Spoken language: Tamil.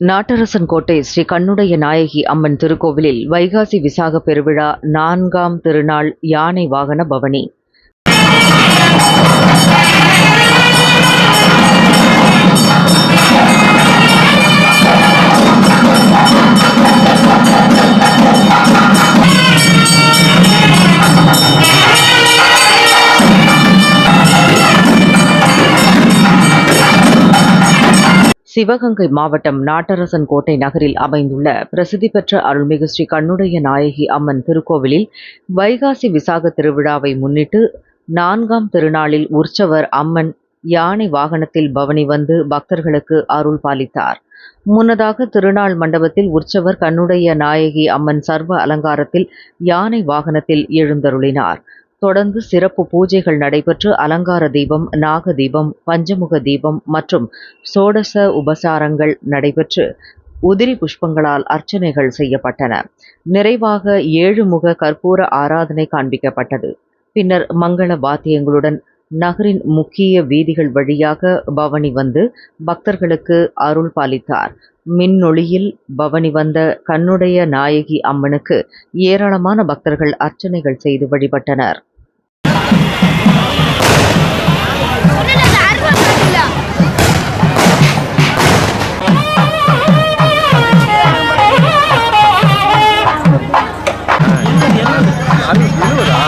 நாட்டரசன் கோட்டை ஸ்ரீ கண்ணுடைய நாயகி அம்மன் திருக்கோவிலில் வைகாசி விசாக பெருவிழா நான்காம் திருநாள் யானை வாகன பவனி. சிவகங்கை மாவட்டம் நாட்டரசன் கோட்டை நகரில் அமைந்துள்ள பிரசித்தி பெற்ற அருள்மிகு ஸ்ரீ கண்ணுடைய நாயகி அம்மன் திருக்கோவிலில் வைகாசி விசாக திருவிழாவை முன்னிட்டு நான்காம் திருநாளில் உற்சவர் அம்மன் யானை வாகனத்தில் பவனி வந்து பக்தர்களுக்கு அருள் பாலித்தார். முன்னதாக திருநாள் மண்டபத்தில் உற்சவர் கண்ணுடைய நாயகி அம்மன் சர்வ அலங்காரத்தில் யானை வாகனத்தில் எழுந்தருளினார். தொடர்ந்து சிறப்பு பூஜைகள் நடைபெற்று அலங்கார தீபம் நாக தீபம் பஞ்சமுக தீபம் மற்றும் சோடச உபசாரங்கள் நடைபெற்று உதிரி புஷ்பங்களால் அர்ச்சனைகள் செய்யப்பட்டன. நிறைவாக ஏழு முக கற்பூர ஆராதனை காண்பிக்கப்பட்டது. பின்னர் மங்கள வாத்தியங்களுடன் நகரின் முக்கிய வீதிகள் வழியாக பவனி வந்து பக்தர்களுக்கு அருள் பாலித்தார். மின்னொளியில் பவனி வந்த கண்ணுடைய நாயகி அம்மனுக்கு ஏராளமான பக்தர்கள் அர்ச்சனைகள் செய்து வழிபட்டனர். அது இருபதா?